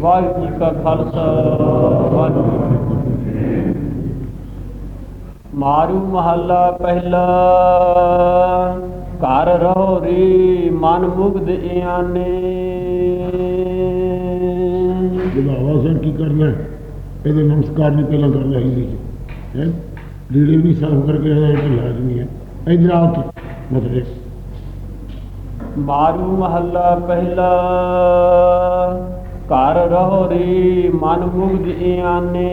ਵਾਹਿਗੁਰੂ ਜੀ ਕਾ ਖਾਲਸਾ ਵਾਹਿਗੁਰੂ ਜੀ ਕੀ ਫਤਿਹ। ਮਾਰੂ ਮਹੱਲਾ ਪਹਿਲਾ ਘਰ ਰਹੋ ਰੇ ਮਨ ਮੁਗਧ ਇਆਨੇ। ਬੁਲਾਵਾ ਸਰ ਕੀ ਕਰਨਾ? ਹੈ? ਇਹਦੇ ਨਮਸਕਾਰ ਨਹੀਂ ਪਹਿਲਾਂ ਕਰਨਾ ਹੀ ਨਹੀਂ ਹੈ? ਲੀੜੇ ਵੀ ਨਹੀਂ ਸਾਫ਼ ਕਰਕੇ ਆਇਆ ਇਹ ਤਾਂ ਲਾਜ਼ਮੀ ਹੈ। ਇਧਰ ਆਓ ਤੂੰ ਮਤਲਬ ਮਾਰੂ ਮਹੱਲਾ ਪਹਿਲਾ ਘਰ ਰਹੋ ਰੇ ਮਨ ਮੁਗਧ ਇਆਨੇ।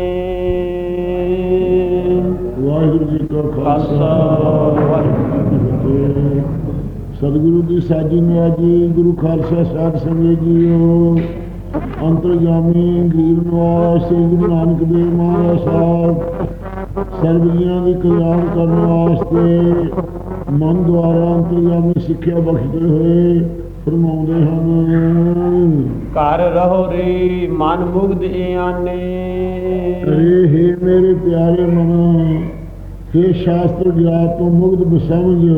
ਵਾਹਿਗੁਰੂ ਜੀ ਕਾ ਖਾਲਸਾ ਸਤਿਗੁਰੂ ਦੀ ਸਾਜੀ ਨਿਆਜੀ ਗੁਰੂ ਖਾਲਸਾ ਸਾਧ ਸੰਗਤ ਜੀਓ। ਅੰਤਰਜਾਮੀ ਗਰੀਬ ਨਿਵਾਸ, ਸ੍ਰੀ ਗੁਰੂ ਨਾਨਕ ਦੇਵ ਮਹਾਰਾਜ ਸਾਹਿਬ ਸਰਬ ਜੀਆਂ ਦੀ ਕਲਿਆਣ ਕਰਨ ਵਾਸਤੇ ਮਨ ਦੁਆਰਾ ਅੰਤਰਜਾਮੀ ਸਿੱਖਿਆ ਬਖਸ਼ਦੇ ਹੋਏ ਫਰਮਾਉਂਦੇ ਹਨ। ਘਰ ਰਹੋ ਰੇ ਮਨ ਮੁਗਧ ਇਆਨੇ। ਰੇ ਹੇ ਮੇਰੇ ਪਿਆਰੇ ਮਨ ਹੇ ਸ਼ਾਸਤਰ ਗਿਆਨ ਤੋਂ ਮੁਗਧ ਬਸਮਝ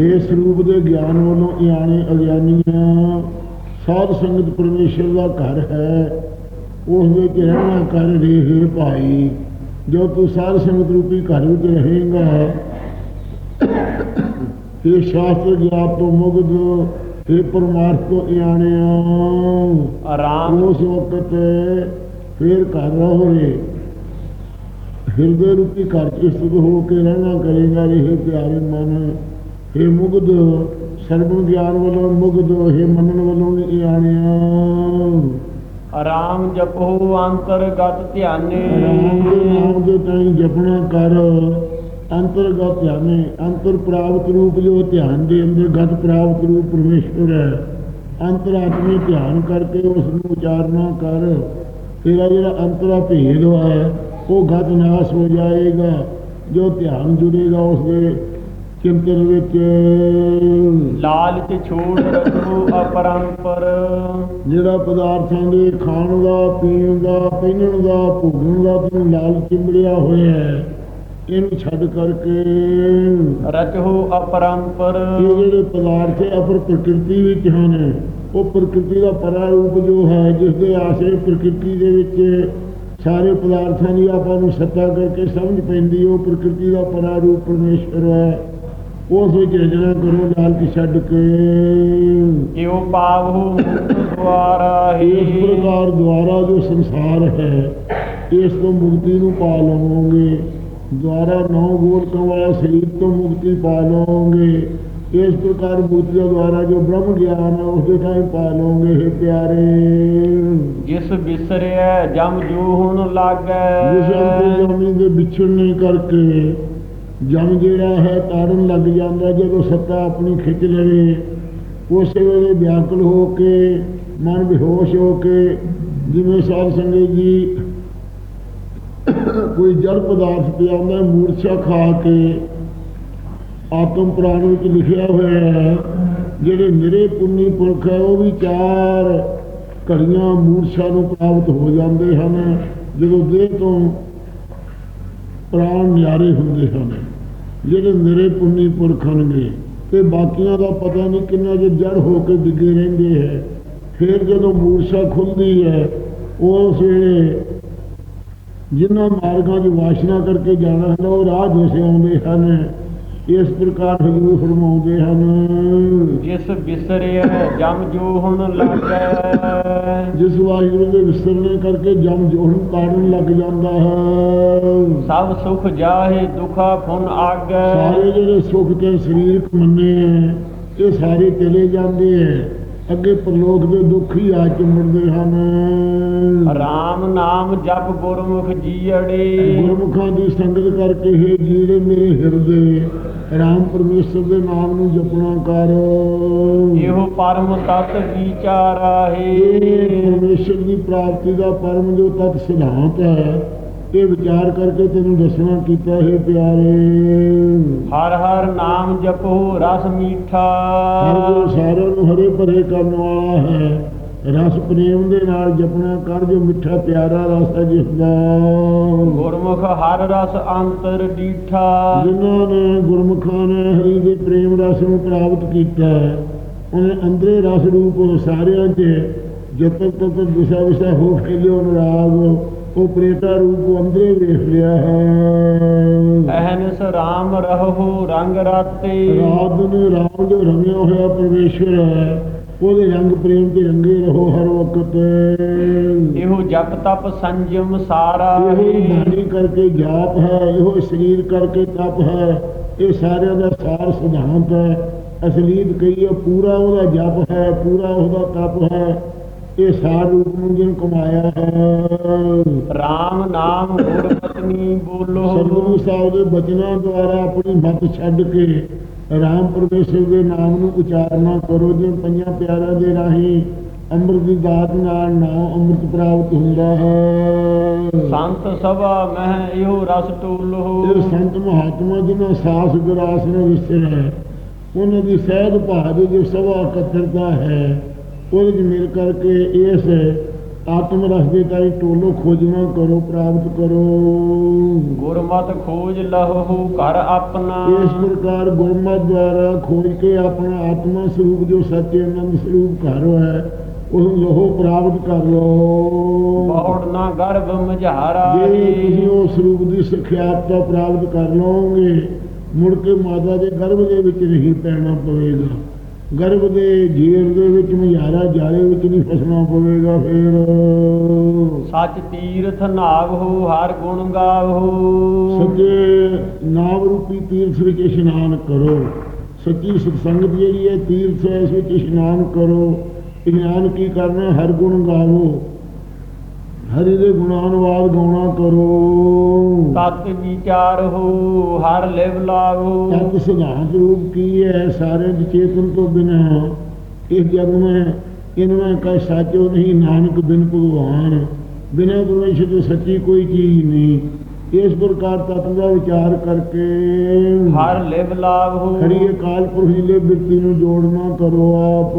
ਹੇ ਸਰੂਪ ਦੇ ਗਿਆਨ ਵੱਲੋਂ ਇਆਣੇ ਅਗਿਆਨੀਆਂ। ਸਾਧ ਸੰਗਤ ਪਰਮੇਸ਼ਰ ਦਾ ਘਰ ਹੈ ਉਸ ਵਿੱਚ ਰਹਿਣਾ ਕਰ ਰੇ ਹੇ ਭਾਈ। ਜੋ ਤੂੰ ਸਾਧ ਸੰਗਤ ਰੂਪੀ ਘਰ ਵਿੱਚ ਰਹੇਗਾ ਹੇ ਸ਼ਾਸਤਰ ਗਿਆਨ ਤੋਂ ਮੁਗਧ ਹੇ ਪਰਮਾਰਥ ਤੋਂ ਇਆਣਿਆ ਆਰਾਮ। ਉਸ ਵਕਤ ਫੇਰ ਘਰ ਰਹੋ ਰੇ। ਹਿਰਦੇ ਰੂਪੀ ਘਰ ਚ ਸਥਿਤ ਹੋ ਕੇ ਰਹਿਣਾ ਕਰੇਗਾ ਇਹ ਪਿਆਰੇ ਮਨ। हे ਮੁਗਧ ਸਰਬਨ ਗਿਆਨ ਵੱਲੋਂ ਮੁਗਧ हे ਮੰਨਣ ਵੱਲੋਂ ਨਹੀਂ ਆਣਿਆ ਆਰਾਮ ਜਪੋ ਅੰਤਰਗਤ ਧਿਆਨੇ। ਰਾਮ ਦੇ ਨਾਮ ਦੇ ਤਾਈਂ ਜਪਣਾ ਕਰ। ਅੰਤਰਗਤ ਧਿਆਨੇ ਅੰਤਰ ਪ੍ਰਾਪਤ ਰੂਪ ਜੋ ਧਿਆਨ ਦੇ ਅੰਦਰ ਗਤ ਪ੍ਰਾਪਤ ਰੂਪ ਪਰਮੇਸ਼ਵਰ ਹੈ। ਅੰਤਰਾਤਮੇ ਧਿਆਨ ਕਰਕੇ ਉਸ ਨੂੰ ਉਚਾਰਨਾ ਕਰ। ਤੇਰਾ ਜਿਹੜਾ ਅੰਤਰਾ ਭੇਦ ਹੈ ਉਹ ਗਤ ਨਾਸ ਹੋ ਜਾਏਗਾ। ਜੋ ਧਿਆਨ ਜੁੜੇਗਾ ਉਸ ਦੇ ਚਿੰਤਨ ਵਿੱਚ। ਲਾਲਚ ਛੋੜ ਰੱਖੋ ਅਪਰੰਪਰ। ਜਿਹੜਾ ਪਦਾਰਥਾਂ ਦੇ ਖਾਣ ਦਾ ਪੀਣ ਦਾ ਪਹਿਨਣ ਦਾ ਭੋਗਣ ਦਾ ਤੈਨੂੰ ਲਾਲਚ ਚਿੰਬੜਿਆ ਹੋਇਆ ਹੈ ਇਹਨੂੰ ਛੱਡ ਕਰਕੇ ਰਚੋ ਅਪਰੰਪਰ। ਇਹ ਜਿਹੜੇ ਪਦਾਰਥ ਅਪਰ ਪ੍ਰਕਿਰਤੀ ਵਿੱਚ ਹਨ। ਉਹ ਪ੍ਰਕਿਰਤੀ ਦਾ ਪਰਾ ਰੂਪ ਜੋ ਹੈ ਜਿਸ ਦੇ ਆਸਰੇ ਪ੍ਰਕਿਰਤੀ ਦੇ ਵਿੱਚ ਸਾਰੇ ਪਦਾਰਥਾਂ ਦੀ ਆਪਾਂ ਨੂੰ ਸੱਤਾ ਕਰਕੇ ਸਮਝ ਪੈਂਦੀ ਉਹ ਪ੍ਰਕਿਰਤੀ ਦਾ ਪਰਾ ਰੂਪ ਪਰਮੇਸ਼ਰ ਹੈ। ਉਸ ਵਿੱਚ ਰਚਨਾ ਕਰੋ ਲਾਲਚ ਛੱਡ ਕੇ। ਇਉ ਪਾਵਹੁ ਮੁਕਤ ਦੁਆਰਾ ਇਸ ਹੀ ਪ੍ਰਕਾਰ ਦੁਆਰਾ ਜੋ ਸੰਸਾਰ ਹੈ ਇਸ ਤੋਂ ਮੁਕਤੀ ਨੂੰ ਪਾ ਲਵੋਗੇ। ਦੁਆਰਾ ਨੌ ਗੋਲਕਾਂ ਵਾਲਾ ਸਰੀਰ ਤੋਂ ਮੁਕਤੀ ਪਾ ਲਵੋਗੇ ਇਸ ਪ੍ਰਕਾਰ ਦਾ ਦੁਆਰਾ ਜੋ ਬ੍ਰਹਮ ਗਿਆਨ ਹੈ ਉਸ ਦੇ ਥਾਂ ਪਾ ਇਹ ਪਿਆਰੇ। ਜਿਸ ਬਿਸਰਿਆ ਜਮ ਜੋ ਹੁਣ ਜਿਸ ਲਾਗੈ ਅੰਤਰਜਾਮੀ ਦੇ ਵਿਛੜਨੇ ਕਰਕੇ ਜਮ ਜਿਹੜਾ ਹੈ ਤਾਰਨ ਲੱਗ ਜਾਂਦਾ ਜਦੋਂ ਸੱਤਾ ਆਪਣੀ ਖਿੱਚ ਲਵੇ। ਉਸੇ ਵੇਲੇ ਵਿਆਕੁਲ ਹੋ ਕੇ ਮਨ ਬੇਹੋਸ਼ ਹੋ ਕੇ ਜਿਵੇਂ ਸਾਧ ਸੰਗਤ ਜੀ ਕੋਈ ਜੜ ਪਦਾਰਥ ਪਿਆਉਂਦਾ ਮੂਰਛਾ ਖਾ ਕੇ ਆਤਮ ਪ੍ਰਾਣ ਵਿੱਚ ਲਿਖਿਆ ਹੋਇਆ ਹੈ, ਜਿਹੜੇ ਨਿਰੇ ਪੁੰਨੀ ਪੁਰਖ ਹੈ, ਉਹ ਵੀ ਚਾਰ ਘੜੀਆਂ ਮੂਰਛਾ ਨੂੰ ਪ੍ਰਾਪਤ ਹੋ ਜਾਂਦੇ ਹਨ, ਜਦੋਂ ਦੇਹ ਤੋਂ ਪ੍ਰਾਣ ਨਿਆਰੇ ਹੁੰਦੇ ਹਨ। ਜਿਹੜੇ ਨਿਰੇ ਪੁੰਨੀ ਪੁਰਖ ਹਨਗੇ ਤੇ ਬਾਕੀਆਂ ਦਾ ਪਤਾ ਨਹੀਂ ਕਿੰਨਾ ਜੇ ਜੜ ਹੋ ਕੇ ਡਿੱਗੇ ਰਹਿੰਦੇ ਹੈ। ਫਿਰ ਜਦੋਂ ਮੂਰਛਾ ਖੁੱਲਦੀ ਹੈ ਉਸ ਵੇਲੇ ਜਿਨ੍ਹਾਂ ਮਾਰਗਾਂ ਦੀ ਵਾਸ਼ਨਾ ਕਰਕੇ ਜਾਣਾ ਹੈ ਉਹ ਰਾਹ ਜਿਸੇ ਆਉਂਦੇ ਹਨ ਇਸ ਪ੍ਰਕਾਰ ਹਜੂਰ ਫਰਮਾਉਂਦੇ ਹਨ। ਜਿਸ ਬਿਸਰਿਆ ਜਮ ਜੋ ਹੁਣ ਲਾਗੈ ਜਿਸ ਵਾਹਿਗੁਰੂ ਦੇ ਵਿਸਰਨੇ ਕਰਕੇ ਜਮ ਜੋੜਨ ਕਾਰਨ ਲੱਗ ਜਾਂਦਾ ਹੈ। ਸਭ ਸੁਖ ਜਾਹੇ ਦੁਖਾ ਫੁਨ ਆਗੈ। ਸਾਰੇ ਜਿਹੜੇ ਸੁਖ ਤੇ ਸਰੀਰਕ ਮੰਨੇ ਇਹ ਸਾਰੇ ਚਲੇ ਜਾਂਦੇ ਹੈ। ਅੱਗੇ ਪਰਲੋਕ ਦੇ ਦੁੱਖ ਆ ਚਿੰਬੜਦੇ ਹਨ। ਰਾਮ ਨਾਮ ਜਪ ਗੁਰਮੁਖ ਜੀੜੇ ਗੁਰਮੁਖਾਂ ਦੀ ਸੰਗਤ ਕਰਕੇ ਹੈ ਜਿਹੜੇ ਮੇਰੇ ਹਿਰਦੇ ਰਾਮ ਪਰਮੇਸ਼ਰ ਦੇ ਨਾਮ ਨੂੰ ਜਪਣਾ ਕਰ। ਇਹੋ ਪਰਮ ਤਤ ਵਿਚਾਰਾ ਹੈ ਪਰਮੇਸ਼ਰ ਦੀ ਪ੍ਰਾਪਤੀ ਦਾ ਪਰਮ ਜੋ ਤਤ ਸਿਧਾਂਤ ਹੈ। ਇਹ ਵਿਚਾਰ ਕਰਕੇ ਤੈਨੂੰ ਦੱਸਣਾ ਕੀਤਾ ਹੈ ਪਿਆਰੇ। ਹਰ ਹਰ ਨਾਮ ਜਪੋ ਰਸ ਮੀਠਾ। ਹਰ ਜੋ ਸਾਰਿਆਂ ਨੂੰ ਹਰੇ ਭਰੇ ਕਰਨ ਵਾਲਾ ਹੈ। ਰਸ ਪ੍ਰੇਮ ਦੇ ਨਾਲ ਜਪਣਾ ਕਰ ਜੋ ਮਿੱਠਾ ਪਿਆਰਾ ਰਸ ਹੈ ਜਿਸ ਦਾ। ਗੁਰਮੁਖ ਹਰ ਰਸ ਅੰਤਰ ਡੀਠਾ। ਜਿਨ੍ਹਾਂ ਨੇ ਗੁਰਮੁਖਾਂ ਨੇ ਹਰੀ ਦੇ ਪ੍ਰੇਮ ਰਸ ਨੂੰ ਪ੍ਰਾਪਤ ਕੀਤਾ ਉਹਨੇ ਅੰਦਰੇ ਰਸ ਰੂਪ ਸਾਰਿਆਂ 'ਚ ਜਤਨ ਤਤ ਦਿਸ਼ਾ ਵਿਸ਼ਾ ਹੋ ਫੈਲਿਓ ਨਰਾਗ ਉਹ ਪ੍ਰੇਤਾ ਰੂਪ ਅੰਦਰੇ ਵੇਖ ਲਿਆ ਹੈ। ਅਹਨਸ ਰਾਮ ਰਹੋ ਰੰਗ ਰਾਤੇ। ਰਾਤ ਨੂੰ ਰਾਮ ਜੋ ਰਮਿਆ ਹੋਇਆ ਪਰਮੇਸ਼ਵਰ ਹੈ। ਉਹਦੇ ਰੰਗ ਪ੍ਰੇਮ ਤੇ ਰੰਗੇ ਰਹੋ ਹਰ ਵਕਤ। ਇਹੋ ਜਪ ਤਪ ਸੰਜਮ ਸਾਰਾ ਇਹੋ ਬਾਣੀ ਕਰਕੇ ਜਾਪ ਹੈ ਇਹੋ ਸਰੀਰ ਕਰਕੇ ਤਪ ਹੈ। ਇਹ ਸਾਰਿਆਂ ਦਾ ਸਾਰ ਸਿਧਾਂਤ ਹੈ। ਅਸਲੀਤ ਕਹੀਏ ਪੂਰਾ ਉਹਦਾ ਜਪ ਹੈ ਪੂਰਾ ਉਹਦਾ ਤਪ ਹੈ। ਇਹ ਸਾਰ ਰੂਪ ਨੂੰ ਜਿਨ ਕਮਾਇਆ ਹੈ। ਰਾਮ ਨਾਮ ਗੁਰ ਪਤਨੀ ਸਤਿਗੁਰੂ ਬੋਲੋ ਸਾਹਿਬ ਦੇ ਬਚਨਾਂ ਦੁਆਰਾ ਆਪਣੀ ਮਤ ਛੱਡ ਕੇ ਰਾਮ ਪਰਮੇਸ਼ਰ ਦੇ ਨਾਮ ਨੂੰ ਉਚਾਰਨਾ ਕਰੋ ਜਿਵੇਂ ਪੰਜਾਂ ਪਿਆਰਿਆਂ ਦੇ ਰਾਹੀਂ ਅੰਮ੍ਰਿਤ ਦੀ ਦਾਤ ਨਾਲ ਨਾਮ ਅੰਮ੍ਰਿਤ ਪ੍ਰਾਪਤ ਹੁੰਦਾ ਹੈ। ਸੰਤ ਸਭਾ ਮਹਿ ਇਹੋ ਰਸ ਟੋਲੋ। ਇਹ ਸੰਤ ਮਹਾਤਮਾ ਜਿਨ੍ਹਾਂ ਸਾਸ ਗਰਾਸ ਨੇ ਵਿਸਰ ਹੈ ਉਹਨਾਂ ਦੀ ਸਹਿਜ ਭਾਜ ਜੋ ਸਭਾ ਇਕੱਤਰਤਾ ਹੈ। ਉਹਦੇ ਵਿੱਚ ਮਿਲ ਕਰਕੇ ਇਸ ਆਤਮ ਰਸ ਦੇ ਤਾਈ ਟੋਲੋ ਖੋਜਣਾ ਕਰੋ ਪ੍ਰਾਪਤ ਕਰੋ। ਗੁਰਮਤ ਖੋਜ ਲਹੋ ਘਰ ਆਪਣਾ। ਇਸ ਪ੍ਰਕਾਰ ਗੁਰਮਤਿ ਦੁਆਰਾ ਖੋਜ ਕੇ ਆਪਣਾ ਆਤਮਾ ਸਰੂਪ ਜੋ ਸੱਚੇ ਆਨੰਦ ਸਰੂਪ ਘਰ ਹੈ ਉਹ ਲੋਹ ਪ੍ਰਾਪਤ ਕਰ ਲਓ। ਬਹੁੜ ਨਾ ਗਰਭ ਮਝਾਰਾ ਜੇ ਤੁਸੀਂ ਉਸ ਸਰੂਪ ਦੀ ਸਿੱਖਿਆਤਾ ਪ੍ਰਾਪਤ ਕਰ ਲਓਗੇ ਮੁੜ ਕੇ ਮਾਤਾ ਦੇ ਗਰਭ ਦੇ ਵਿੱਚ ਨਹੀਂ ਪੈਣਾ ਪਵੇਗਾ। ਗਰਭ ਦੇ ਜੀਰ ਦੇ ਵਿੱਚ ਮੁਹਾਰਾ ਜਾਲੇ ਵਿੱਚ ਨਹੀਂ ਫਸਣਾ ਪਵੇਗਾ ਫਿਰ। ਸੱਚ ਤੀਰਥ ਨਾਗ ਹੋ ਹਰ ਗੁਣ ਗਾਵੋ ਸੱਚੇ ਨਾਮ ਰੂਪੀ ਤੀਰਥ ਵਿੱਚ ਇਸ਼ਨਾਨ ਕਰੋ। ਸੱਚੀ ਸਤਸੰਗਤ ਜਿਹੜੀ ਹੈ ਤੀਰਥ ਹੈ ਇਸ ਵਿੱਚ ਇਸ਼ਨਾਨ ਕਰੋ। ਇਸ਼ਨਾਨ ਕੀ ਕਰਨਾ? ਹਰ ਗੁਣ ਗਾਵੋ। ਹਰੀ ਦੇ ਗੁਣਾਂ ਨੂੰ ਗਾਉਣਾ ਕਰੋ। ਤਤ ਵਿਚਾਰ ਹੋ ਹਰ ਲਿਵ ਲਾਗੋ। ਤਤ ਸਿਧਾਂਤ ਰੂਪ ਕੀ ਹੈ? ਸਾਰੇ ਚੇਤਨ ਤੋਂ ਬਿਨਾ ਇਹ ਜਗ ਮੈਂ ਇਨਵਾਂ ਕਾ ਸਾਚੋ ਨਹੀਂ ਨਾਨਕ ਬਿਨ ਭਗਵਾਨ। ਬਿਨਾ ਪਰਮੇਸ਼ਰ ਤੋਂ ਸੱਚੀ ਕੋਈ ਚੀਜ਼ ਨਹੀਂ। ਇਸ ਪ੍ਰਕਾਰ ਤਤ ਦਾ ਵਿਚਾਰ ਕਰਕੇ ਹਰ ਲਿਵ ਲਾਗੋ ਖੜੀ ਅਕਾਲ ਪੁਰਖ ਜੀ ਦੇ ਬਿਰਤੀ ਨੂੰ ਜੋੜਨਾ ਕਰੋ ਆਪ।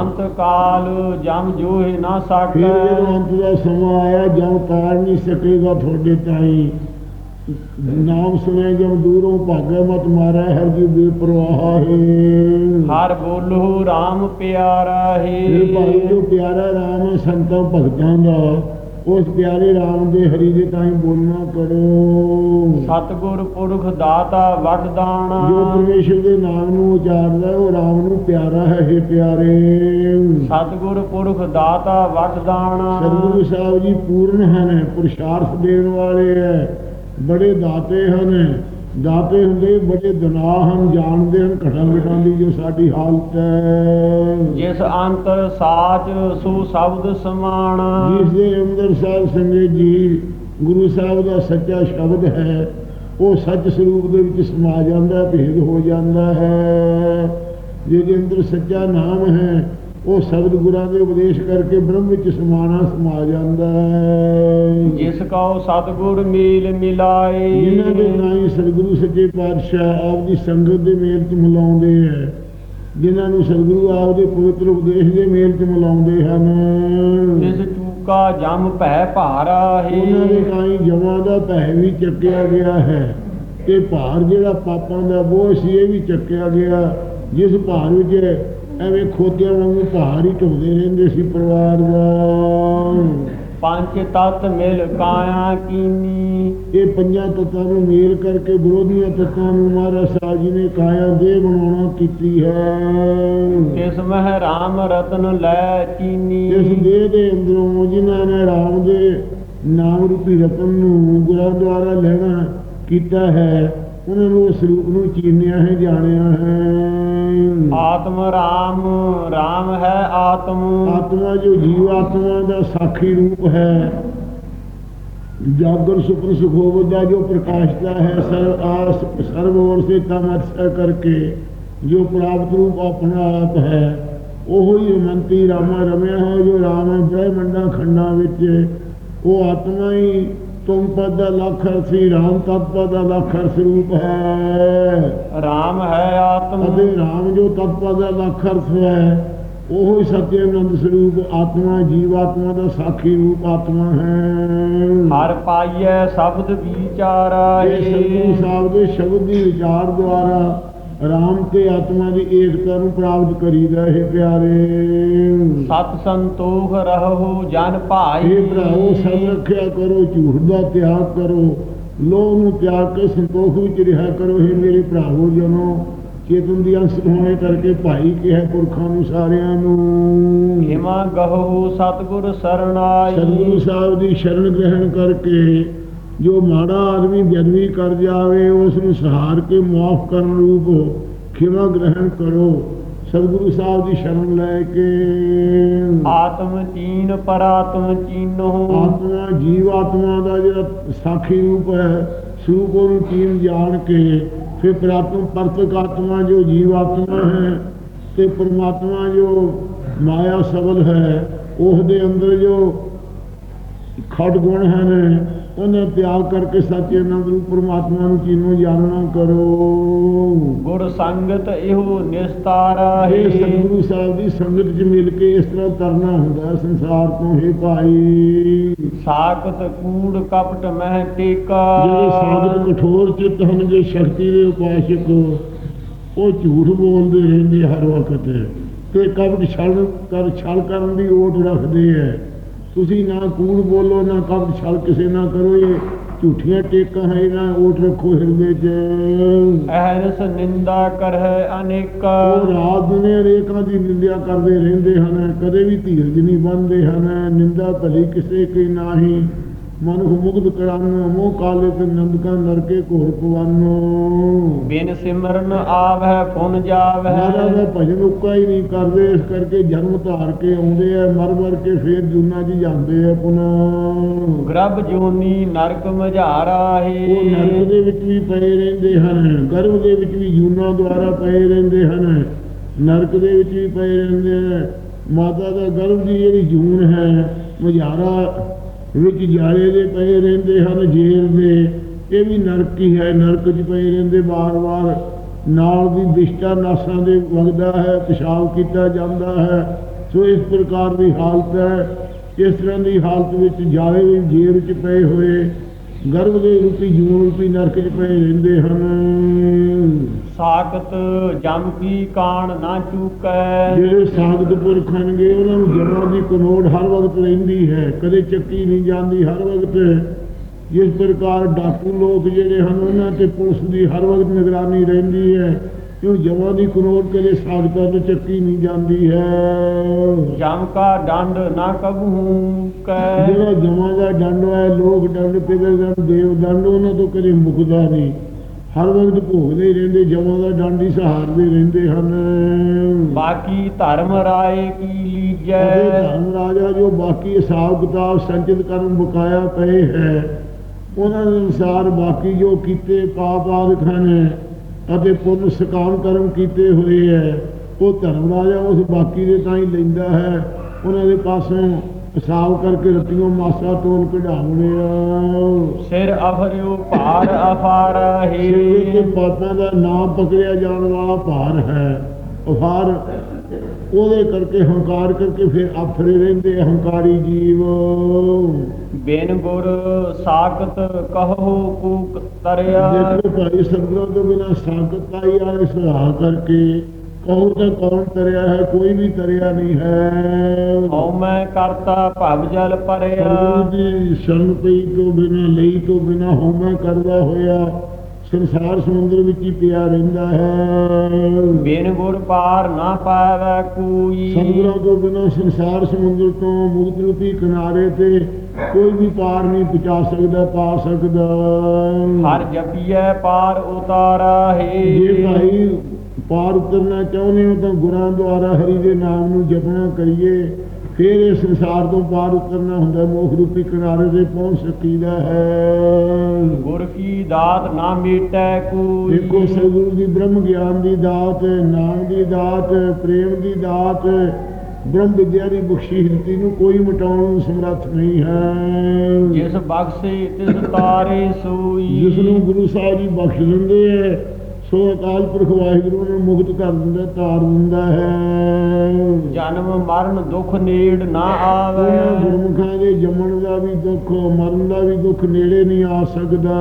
ਅੰਤ ਕਾਲ ਜਮ ਜੋਹਿ ਨਾ ਜਦੋਂ ਸਕੈ ਅੰਤ ਦਾ ਸਮਾਂ ਆਇਆ ਜਦ ਤਾਰ ਨਹੀਂ ਸਕੇਗਾ ਤੁਹਾਡੇ ਤਾਈ। ਨਾਮ ਸੁਣੇ ਜਦ ਦੂਰੋਂ ਭਾਗੇ ਮਤ ਮਾਰਾ ਹਰ ਜੀ ਬੇਪਰਵਾਹ ਹੈ। ਹਰ ਬੋਲੋ RAM ਪਿਆਰਾ ਇਹ ਭਾਈ ਹੈ ਜੋ ਪਿਆਰਾ ਰਾਮ ਹੈ ਸੰਤਾਂ ਭਗਤਾਂ ਦਾ ਉਸ ਪਿਆਰੇ ਰਾਮ ਦੇ ਹਰੀ ਦੇ ਤਾਈ ਬੋਲਣਾ ਕਰੋ। ਸਤਿਗੁਰ ਪੁਰਖ ਦਾਤਾ ਵਰਦਾਨਾ ਜੋ ਪਰਮੇਸ਼ਰ ਦੇ ਨਾਮ ਨੂੰ ਉਚਾਰਦਾ ਉਹ ਰਾਮ ਨੂੰ ਪਿਆਰਾ ਹੈ ਇਹ ਪਿਆਰੇ। ਸਤਿਗੁਰ ਪੁਰਖ ਦਾਤਾ ਵਰਦਾਨਾ ਸਤਿਗੁਰੂ ਸਾਹਿਬ ਜੀ ਪੂਰਨ ਹਨ ਪੁਰਸ਼ਾਰਥ ਦੇਣ ਵਾਲੇ ਹੈ ਬੜੇ ਦਾਤੇ ਹਨ। ਦਾਤੇ ਹੁੰਦੇ ਬੜੇ ਦਨਾ ਹਨ ਜਾਣਦੇ ਹਨ ਘਟਾਂ ਘਟਾਂ ਦੀ ਜੋ ਸਾਡੀ ਹਾਲਤ ਹੈ। ਜਿਸ ਅੰਤਰ ਸਾਚ ਸੋ ਸ਼ਬਦ ਸਮਾਣਾ। ਜਿਸ ਦੇ ਅੰਦਰ ਸਾਹਿਬ ਸੰਗਤ ਜੀ ਗੁਰੂ ਸਾਹਿਬ ਦਾ ਸੱਚਾ ਸ਼ਬਦ ਹੈ ਉਹ ਸੱਚ ਸਰੂਪ ਦੇ ਵਿੱਚ ਸਮਾ ਜਾਂਦਾ ਹੈ, ਭੇਦ ਹੋ ਜਾਂਦਾ ਹੈ। ਜਿਹਦੇ ਅੰਦਰ ਸੱਚਾ ਨਾਮ ਹੈ ਉਹ ਸ਼ਬਦ ਗੁਰਾਂ ਦੇ ਉਪਦੇਸ਼ ਕਰਕੇ ਬ੍ਰਹਮ ਵਿੱਚ ਸਮਾਣਾ ਸਮਾ ਜਾਂਦਾ ਹੈ। ਜਿਸ ਕਉ ਸਤਿਗੁਰ ਮੇਲ ਮਿਲਾਏ। ਜਿਨ੍ਹਾਂ ਦੇ ਨਾਈ ਸਤਿਗੁਰੂ ਸੱਚੇ ਪਾਤਸ਼ਾਹ ਆਪ ਦੀ ਸੰਗਤ ਦੇ ਮੇਲ 'ਚ ਮਿਲਾਉਂਦੇ ਹੈ ਜਿਨ੍ਹਾਂ ਨੂੰ ਸਤਿਗੁਰੂ ਆਪ ਦੇ ਪਵਿੱਤਰ ਉਪਦੇਸ਼ ਦੇ ਮੇਲ 'ਚ ਮਿਲਾਉਂਦੇ ਹਨ। ਜਿਸ ਚੂਕਾ ਜਮ ਭੈ ਭਾਰਾ ਹੈ। ਉਹਨਾਂ ਦੇ ਨਾਈ ਜਮਾਂ ਦਾ ਭੈ ਵੀ ਚੱਕਿਆ ਗਿਆ ਹੈ ਤੇ ਭਾਰ ਜਿਹੜਾ ਪਾਪਾਂ ਦਾ ਬੋਝ ਸੀ ਇਹ ਵੀ ਚੱਕਿਆ ਗਿਆ। ਜਿਸ ਭਾਰ ਵਿੱਚ ਐਵੇਂ ਖੋਤਿਆਂ ਵਾਂਗੂ ਹੀ ਢੋਦੇ ਰਹਿੰਦੇ ਸੀ ਪਰਿਵਾਰ ਦਾ ਪੰਜ ਤਤ ਮਿਲ ਕਾਇਆ ਕੀਨੀ। ਇਹ ਪੰਜਾਂ ਤੱਤਾਂ ਨੂੰ ਮੇਲ ਕਰਕੇ ਵਿਰੋਧੀਆਂ ਤੱਤਾਂ ਨੂੰ ਮਹਾਰਾਜ ਸਾਹਿਬ ਜੀ ਨੇ ਕਾਇਆ ਦੇ ਬਣਾਉਣਾ ਕੀਤੀ ਹੈ। ਤਿਸ ਮਹਿ ਰਾਮ ਰਤਨ ਲੈ ਇਸ ਚੀਨੀ ਦੇਹ ਦੇ ਅੰਦਰੋਂ ਜਿਨ੍ਹਾਂ ਨੇ ਰਾਮ ਦੇ ਨਾਮ ਰੂਪੀ ਰਤਨ ਨੂੰ ਗੁਰਾਂ ਦੁਆਰਾ ਲੈਣਾ ਕੀਤਾ ਹੈ ਉਹਨਾਂ ਨੂੰ ਉਸ ਰੂਪ ਨੂੰ ਚੀਨਿਆ ਹੈ ਜਾਣਿਆ ਹੈ। ਆਤਮ ਰਾਮ ਰਾਮ ਹੈ ਆਤਮ। ਆਤਮਾ ਜੋ ਜੀਵ ਆਤਮਾ ਦਾ ਸਾਖੀ ਰੂਪ ਹੈ ਜਾਗਰ ਸੁਪਨ ਸੁਖੋਵ ਦਾ ਜੋ ਪ੍ਰਕਾਸ਼ਤਾ ਹੈ ਸਰਵ ਆਸ ਸਰਵ ਔਰ ਸੇ ਤਮਤਸਾ ਕਰਕੇ ਜੋ ਪ੍ਰਾਪਤ ਰੂਪ ਆਪਣਾ ਆਪ ਹੈ ਉਹ ਹੀ ਮੰਤੀ ਰਾਮਾ ਰਮਿਆ ਹੋ ਜੋ ਰਾਮ ਬ੍ਰਹਮੰਡਾ ਖੰਡਾਂ ਵਿੱਚ ਉਹ ਆਤਮਾ ਹੀ ਤੁਮ ਪਦ ਦਾ ਲਖਰ ਸੀ ਰਾਮ ਤਤ ਪਦ ਦਾ ਲਖਰ ਸਰੂਪ ਹੈ। ਰਾਮ ਹੈ ਆਤਮ। ਅਤੇ ਰਾਮ ਜੋ ਤਤ ਪਦ ਦਾ ਲਖਰ ਹੈ ਉਹ ਹੀ ਸਤਿ ਆਨੰਦ ਸਰੂਪ ਆਤਮਾ ਜੀਵਾਤਮਾ ਦਾ ਸਾਖੀ ਰੂਪ ਆਤਮਾ ਹੈ। ਹਰ ਪਾਈਐ ਸ਼ਬਦ ਵਿਚਾਰਾ ਇਹ ਸਤਿਗੁਰੂ ਸਾਹਿਬ ਦੇ ਸ਼ਬਦ ਦੀ ਵਿਚਾਰ ਦੁਆਰਾ ਰਾਮ ਤੇ ਆਤਮਾ ਦੀ ਏਕਤਾ ਨੂੰ ਪ੍ਰਾਪਤ ਕਰੀਦਾ ਹੈ ਪਿਆਰੇ। ਸਤ ਸੰਤੋਖ ਰਹੋ ਜਨ ਭਾਈ। ਇਹ ਭਰਾਓ ਸਭ ਰੱਖਿਆ ਕਰੋ ਝੂਠ ਦਾ ਤਿਆਗ ਕਰੋ। ਲੋਭ ਨੂੰ ਤਿਆਗ ਕੇ ਸੰਤੋਖ ਵਿੱਚ ਰਿਹਾ ਕਰੋ। ਇਹ ਮੇਰੇ ਭਰਾਵੋ ਜਨੋ ਚੇਤਨ ਦੀ ਅੰਸ਼ ਹੋਣੇ ਕਰਕੇ ਭਾਈ ਕਿਹਾ ਪੁਰਖਾਂ ਨੂੰ ਸਾਰਿਆਂ ਨੂੰ। ਹਿਮਾ ਗਹੋ ਸਤਗੁਰ ਸਰਣਾਈ। ਸਤਿਗੁਰੂ ਸਾਹਿਬ ਦੀ ਸ਼ਰਨ ਗ੍ਰਹਿਣ ਕਰਕੇ ਜੋ ਮਾੜਾ ਆਦਮੀ ਬੇਅਦਬੀ ਕਰ ਜਾਵੇ ਉਸ ਨੂੰ ਸਹਾਰ ਕੇ ਮਾਫ ਕਰਨ ਰੂਪ ਖਿਮਾ ਗ੍ਰਹਿਣ ਕਰੋ। ਸਤਿਗੁਰੂ ਸਾਹਿਬ ਦੀ ਸ਼ਰਨ ਲੈ ਕੇ। ਆਤਮ ਚੀਨ ਪਰਾਤਮ ਚੀਨੋ। ਆਤਮਾ ਜੀਵ ਆਤਮਾ ਦਾ ਜਿਹੜਾ ਸਾਖੀ ਰੂਪ ਹੈ ਸਰੂਪ ਨੂੰ ਚੀਨ ਜਾਣ ਕੇ ਫਿਰ ਪ੍ਰਾਤਮ ਪਰਤਕ ਆਤਮਾ ਜੋ ਜੀਵ ਆਤਮਾ ਹੈ ਤੇ ਪਰਮਾਤਮਾ ਜੋ ਮਾਇਆ ਸਬਦ ਹੈ ਉਸ ਦੇ ਅੰਦਰ ਜੋ ਖੜ ਗੁਣ ਹਨ ਉਹਨੇ ਤਿਆਗ ਕਰਕੇ ਸੱਚੇ ਆਨੰਦ ਰੂਪ ਪਰਮਾਤਮਾ ਨੂੰ ਚੀਨੋ ਜਾਣਨਾ ਕਰੋ। ਗੁਰ ਸੰਗਤ ਇਹੋ ਨਿਸਤਾਰਾ ਹੈ। ਸਤਿਗੁਰੂ ਸਾਹਿਬ ਦੀ ਸੰਗਤ 'ਚ ਮਿਲ ਕੇ ਇਸ ਤਰ੍ਹਾਂ ਕਰਨਾ ਹੁੰਦਾ ਸੰਸਾਰ ਤੋਂ ਹੈ ਭਾਈ। ਸਾਖਤ ਕੂੜ ਕਪਟ ਮਹਿ ਟੇਕਾ। ਜਿਹੜੇ ਸਾਧਕ ਕਠੋਰ ਚਿੱਤ ਹਨ ਜੇ ਸ਼ਕਤੀ ਦੇ ਉਪਾਸਕ ਉਹ ਝੂਠ ਬੋਲਦੇ ਰਹਿੰਦੇ ਹਰ ਵਕਤ। ਤੇ ਕਪਟ ਛਲ ਕਰ ਛਲ ਕਰਨ ਦੀ ਓਟ ਰੱਖਦੇ ਐ ਤੁਸੀਂ ਨਾ ਕੂੜ ਬੋਲੋ ਨਾ ਕਪਟ ਛਲ ਕਿਸੇ ਨਾ ਕਰੋ ਇਹ ਝੂਠੀਆਂ ਟੇਕਾਂ ਹੈ ਨਾ ਓਟ ਰੱਖੋ ਹਿਰਦੇ 'ਚ। ਅਹਰਸ ਨਿੰਦਾ ਕਰਹਿ ਅਨੇਕਾ। ਉਹ ਰਾਤ ਦਿਨੇ ਅਨੇਕਾਂ ਦੀ ਨਿੰਦਿਆ ਕਰਦੇ ਰਹਿੰਦੇ ਹਨ ਕਦੇ ਵੀ ਧੀਰਜ ਨਹੀਂ ਬੰਨਦੇ ਹਨ ਨਿੰਦਾ ਭਲੀ ਕਿਸੇ ਕੀ ਨਾਹੀ। ਮਨੁਖ ਮੁਗਧ ਕਰਨ ਮੋਹ ਕਾਲੇ ਤੇ ਨੰਦਕਾ ਨਰਕੇ ਘੋਰ ਪਵਾਨੋ। ਬਿਨ ਸਿਮਰਨ ਆਵਹਿ ਪੁਨ ਮਹਾਰਾਜ ਜਾਵਹਿ ਦਾ ਭਜਨ ਉੱਕਾ ਹੀ ਨਹੀਂ ਕਰਦੇ ਇਸ ਕਰਕੇ ਜਨਮ ਧਾਰ ਕੇ ਆਉਂਦੇ ਆ ਮਰ ਮਰ ਕੇ ਫੇਰ ਜੂਨਾ ਜੀ ਜਾਂਦੇ ਆ ਪੁਨः। ਗ੍ਰਭ ਜੋਨੀ ਨਰਕ ਮਝਾਰਾ ਉਹ ਨਰਕ ਹੈ ਦੇ ਵਿੱਚ ਵੀ ਪਏ ਰਹਿੰਦੇ ਹਨ ਗਰਭ ਦੇ ਵਿੱਚ ਵੀ ਜੂਨਾ ਦੁਆਰਾ ਪਏ ਰਹਿੰਦੇ ਹਨ ਨਰਕ ਦੇ ਵਿੱਚ ਵੀ ਪਏ ਰਹਿੰਦੇ ਆ। ਮਾਤਾ ਦਾ ਗਰਭ ਦੀ ਜਿਹੜੀ ਜੂਨ ਹੈ ਮੁਝਾਰਾ ਵਿੱਚ ਜਾਲੇ ਦੇ ਪਏ ਰਹਿੰਦੇ ਹਨ ਜੇਰ ਦੇ, ਇਹ ਵੀ ਨਰਕ ਹੀ ਹੈ, ਨਰਕ 'ਚ ਪਏ ਰਹਿੰਦੇ ਬਾਰ-ਬਾਰ ਨਾਲ ਦੀ ਦਿਸ਼ਟਾ ਨਾਸਾਂ ਦੇ ਵਗਦਾ ਹੈ, ਪਿਸ਼ਾਬ ਕੀਤਾ ਜਾਂਦਾ ਹੈ। ਸੋ ਇਸ ਪ੍ਰਕਾਰ ਦੀ ਹਾਲਤ ਹੈ। ਇਸ ਤਰ੍ਹਾਂ ਦੀ ਹਾਲਤ ਵਿੱਚ ਜਾਲੇ ਵੀ ਜੇਰ 'ਚ ਪਏ ਹੋਏ। ਗਰਭ ਦੇ ਰੂਪੀ ਜੂਨ ਰੂਪੀ ਨਰਕ 'ਚ ਪਏ ਰਹਿੰਦੇ ਹਨ। ਸਾਖਤ ਜਮ ਕੀ ਕਾਣ ਨਾ ਚੂਕੈ। ਜਿਹੜੇ ਸਾਧਕ ਪੁਰਖ ਹਨਗੇ ਉਹਨਾਂ ਨੂੰ ਜਮਾਂ ਦੀ ਕਨੋੜ ਹਰ ਵਕਤ ਰਹਿੰਦੀ ਹੈ। ਕਦੇ ਚੱਕੀ ਨਹੀਂ ਜਾਂਦੀ ਹਰ ਵਕਤ। ਜਿਸ ਪ੍ਰਕਾਰ ਡਾਕੂ ਲੋਕ ਜਿਹੜੇ ਹਨ ਉਹਨਾਂ ਤੇ ਪੁਲਿਸ ਦੀ ਹਰ ਵਕਤ ਨਿਗਰਾਨੀ ਰਹਿੰਦੀ ਹੈ। ਕਿਉਂ ਜਮਾਂ ਦੀ ਕਨੋੜ ਕਦੇ ਸਾਧਕਾਂ ਤੋਂ ਚੱਕੀ ਨਹੀਂ ਜਾਂਦੀ ਹੈ? ਜਮ ਕਾ ਡੰਡ ਨਾ ਕਬਹੂ ਕੈ। ਜਿਹੜਾ ਜਮਾਂ ਦਾ ਦੰਡ ਹੈ ਲੋਕ ਦੰਡ ਪਿਦਰ ਦੰਡ ਦੇਵ ਦੰਡ ਉਹਨਾਂ ਤੋਂ ਕਦੇ ਮੁਕਦਾ ਨਹੀਂ। ਹਰ ਵਕਤ ਭੋਗਦੇ ਹੀ ਰਹਿੰਦੇ ਜਮਾਂ ਦਾ ਦੰਡ ਹੀ ਸਹਾਰਦੇ ਰਹਿੰਦੇ ਹਨ। ਬਾਕੀ ਧਰਮ ਰਾਏ ਕੀ ਲੀਜੈ? ਧਰਮ ਰਾਜਾ ਜੋ ਬਾਕੀ ਹਿਸਾਬ ਕਿਤਾਬ ਸੰਚਿਤ ਕਰਨ ਬਕਾਇਆ ਪਏ ਹੈ ਉਹਨਾਂ ਦੇ ਅਨੁਸਾਰ ਬਾਕੀ ਜੋ ਕੀਤੇ ਪਾਪ ਆਦਿਕ ਹਨ ਅਤੇ ਪੁੰਨ ਸਕਾਮ ਕਰਮ ਕੀਤੇ ਹੋਏ ਹੈ ਉਹ ਧਰਮ ਰਾਜਾ ਉਸ ਬਾਕੀ ਦੇ ਤਾਂ ਹੀ ਲੈਂਦਾ ਹੈ। ਉਹਨਾਂ ਦੇ ਪਾਸੋਂ ਹਿਸਾਬ ਕਰਕੇ ਰਤੀਆਂ ਮਾਸਾ ਤੋਲ ਕਢਾਉਣੇ ਆ। ਸਿਰ ਅਫਰਿਓ ਭਾਰ ਅਫਾਰ ਹੈ ਪਾਪਾਂ ਦਾ ਨਾਮ ਪਕੜਿਆ ਜਾਣ ਵਾਲਾ ਭਾਰ ਹੈ। ਅਫਾਰ ਉਹਦੇ ਕਰਕੇ ਹੰਕਾਰ ਕਰਕੇ ਫਿਰ ਆਫਰੇ ਰਹਿੰਦੇ ਹੰਕਾਰੀ ਜੀਵ। ਬਿਨ ਗੁਰ ਸਾਖਤ ਕਹੋ ਕੂਕ ਤਰਿਆ। ਦੇਖੋ ਭਾਈ ਸਤਿਗੁਰਾਂ ਤੋਂ ਬਿਨਾ ਸਾਖਤ ਆਈ ਆ ਸਲਾਹ ਕਰਕੇ ਕਹੋ ਤਾਂ ਕੌਣ ਤਰਿਆ ਹੈ ਕੋਈ ਵੀ ਤਰਿਆ ਨਹੀਂ ਹੈ। ਹਉ ਮੈਂ ਕਰਤਾ ਭਵ ਜਲ ਪਰਿਆ ਦੀ ਸ਼ਰਨ ਪਈ ਤੋਂ ਬਿਨਾ ਲਈ ਤੋਂ ਬਿਨਾ ਹੋਮਾ ਕਰਦਾ ਹੋਇਆ। ਸੰਸਾਰ ਸਮੁੰਦਰ ਵਿੱਚ ਹੀ ਪਿਆ ਰਹਿੰਦਾ ਹੈ। ਬਿਨ ਗੁਰ ਪਾਰ ਨਾ ਪਾਵੈ ਕੋਈ। ਸਤਿਗੁਰਾਂ ਤੋਂ ਬਿਨਾਂ ਸੰਸਾਰ ਸਮੁੰਦਰ ਤੋਂ ਮੁਕਤ ਰੂਪੀ ਕਿਨਾਰੇ ਤੇ ਕੋਈ ਵੀ ਪਾਰ ਨਹੀਂ ਪਹੁੰਚਾ ਸਕਦਾ ਪਾ ਸਕਦਾ। ਹਰ ਜਪੀਐ ਪਾਰ ਉਤਾਰਾ ਹੈ। ਜੇ ਭਾਈ ਪਾਰ ਉਤਰਨਾ ਚਾਹੁੰਦੇ ਹੋ ਤਾਂ ਗੁਰਾਂ ਦੁਆਰਾ ਹਰੀ ਦੇ ਨਾਮ ਨੂੰ ਜਪਣਾ ਕਰੀਏ। ਫਿਰ ਇਹ ਸੰਸਾਰ ਤੋਂ ਪਾਰ ਉਤਰਨਾ ਹੁੰਦਾ ਮੋਖ ਰੂਪੀ ਕਿਨਾਰੇ ਤੇ ਪਹੁੰਚ ਸਕੀਦਾ ਹੈ। ਗੁਰ ਕੀ ਦਾਤ ਨਾ ਮੀਟੈ ਕੋਈ। ਦੇਖੋ ਸਤਿਗੁਰੂ ਦੀ ਬ੍ਰਹਮ ਗਿਆਨ ਦੀ ਦਾਤ ਨਾਮ ਦੀ ਦਾਤ ਪ੍ਰੇਮ ਦੀ ਦਾਤ ਬ੍ਰਹਮ ਵਿਦਿਆ ਦੀ ਬਖਸ਼ਿਸ਼ ਨੂੰ ਕੋਈ ਮਿਟਾਉਣ ਨੂੰ ਸਮਰੱਥ ਨਹੀਂ ਹੈ। ਜਿਸ ਬਖਸ਼ੇ ਤਿਸ ਤਾਰੇ ਸੋਈ। ਜਿਸ ਨੂੰ ਗੁਰੂ ਸਾਹਿਬ ਜੀ ਬਖਸ਼ ਦਿੰਦੇ ਹੈ ਸੋ ਅਕਾਲ ਪੁਰਖ ਵਾਹਿਗੁਰੂ ਨੂੰ ਮੁਕਤ ਕਰ ਦਿੰਦਾ ਤਾਰ ਦਿੰਦਾ ਹੈ। ਜਨਮ ਮਰਨ ਦੁਖ ਨੇੜ ਨਾ ਆਵੇ। ਗੁਰਮੁਖਾਂ ਦੇ ਜੰਮਣ ਦਾ ਵੀ ਦੁੱਖ ਮਰਨ ਦਾ ਵੀ ਦੁੱਖ ਨੇੜੇ ਨਹੀਂ ਆ ਸਕਦਾ।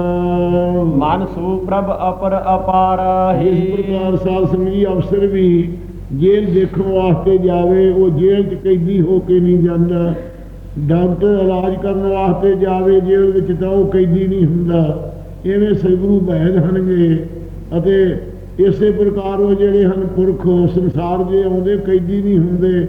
ਮਨ ਸੂ ਪ੍ਰਭ ਅਪਰ ਅਪਾਰਾ ਇਸ ਹੀ ਪ੍ਰਕਾਰ ਸਾਧ ਸੰਗੀ ਅਫਸਰ ਵੀ ਜੇਲ੍ਹ ਦੇਖਣ ਵਾਸਤੇ ਜਾਵੇ ਉਹ ਜੇਲ੍ਹ 'ਚ ਕੈਦੀ ਹੋ ਕੇ ਨਹੀਂ ਜਾਂਦਾ। ਡਾਕਟਰ ਇਲਾਜ ਕਰਨ ਵਾਸਤੇ ਜਾਵੇ ਜੇਲ੍ਹ ਵਿੱਚ ਤਾਂ ਉਹ ਕੈਦੀ ਨਹੀਂ ਹੁੰਦਾ। ਐਵੇਂ ਸਤਿਗੁਰੂ ਬੈਦ ਹਨਗੇ ਅਤੇ ਇਸੇ ਪ੍ਰਕਾਰ ਉਹ ਜਿਹੜੇ ਹਨ ਪੁਰਖ ਸੰਸਾਰ ਦੇ ਆਉਂਦੇ ਕੈਦੀ ਨਹੀਂ ਹੁੰਦੇ।